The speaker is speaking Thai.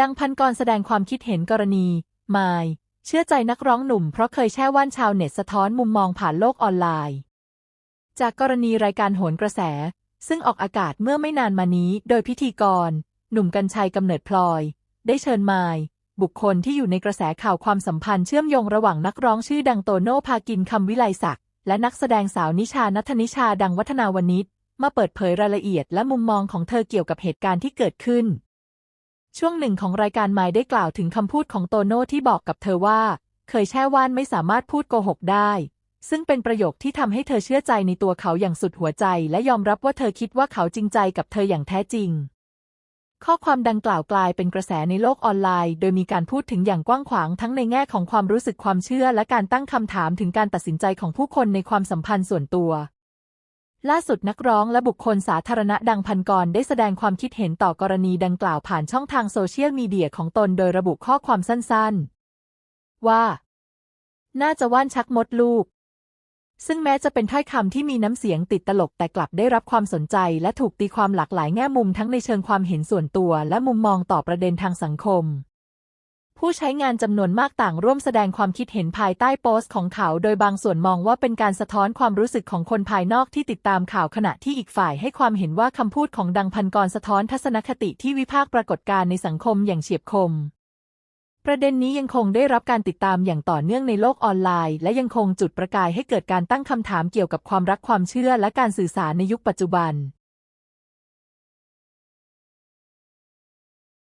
ดังพันกรแสดงความคิดเห็นกรณีมายเชื่อใจนักร้องหนุ่มเพราะเคยแช่ว่านชาวเน็ตสะท้อนมุมมองผ่านโลกออนไลน์ จากกรณีรายการโหนกระแส ซึ่งออกอากาศเมื่อไม่นานมานี้ โดยพิธีกร หนุ่มกัญชัยกำเนิดพลอย ได้เชิญมายบุคคลที่อยู่ในกระแสข่าวความสัมพันธ์เชื่อมโยงระหว่างนักร้องชื่อดังโตโน่พากินคำวิไลศักดิ์และนักแสดงสาวนิชานัทนิชาดังวัฒนาวนิชมาเปิดเผยรายละเอียดและมุมมองของเธอเกี่ยวกับเหตุการณ์ที่เกิดขึ้น ช่วงหนึ่งของรายการไมได้กล่าวถึงคำพูดของโตโน่ที่บอกกับเธอว่า เคยแช่ว่านไม่สามารถพูดโกหกได้ ซึ่งเป็นประโยคที่ทำให้เธอเชื่อใจในตัวเขาอย่างสุดหัวใจ และยอมรับว่าเธอคิดว่าเขาจริงใจกับเธออย่างแท้จริง ข้อความดังกล่าวกลายเป็นกระแสในโลกออนไลน์ โดยมีการพูดถึงอย่างกว้างขวางทั้งในแง่ของความรู้สึกความเชื่อ และการตั้งคำถามถึงการตัดสินใจของผู้คนในความสัมพันธ์ส่วนตัว ล่าสุดนักร้องและบุคคลสาธารณะดังพันกรได้แสดงความคิดเห็นต่อกรณีดังกล่าวผ่านช่องทางโซเชียลมีเดียของตนโดยระบุข้อความสั้นๆ ว่า น่าจะว่านชักมดลูก ซึ่งแม้จะเป็นถ้อยคำที่มีน้ำเสียงติดตลกแต่กลับได้รับความสนใจ และถูกตีความหลากหลายแง่มุมทั้งในเชิงความเห็นส่วนตัว และมุมมองต่อประเด็นทางสังคม ผู้ใช้งานจำนวนมากต่างร่วมแสดงความคิดเห็นภายใต้โพสต์ของเขา โดยบางส่วนมองว่าเป็นการสะท้อนความรู้สึกของคนภายนอกที่ติดตามข่าวขณะที่อีกฝ่ายให้ความเห็นว่าคำพูดของดังพันกรสะท้อนทัศนคติที่วิพากษ์ปรากฏการในสังคมอย่างเฉียบคม ประเด็นนี้ยังคงได้รับการติดตามอย่างต่อเนื่องในโลกออนไลน์ และยังคงจุดประกายให้เกิดการตั้งคำถามเกี่ยวกับความรักความเชื่อและการสื่อสารในยุคปัจจุบัน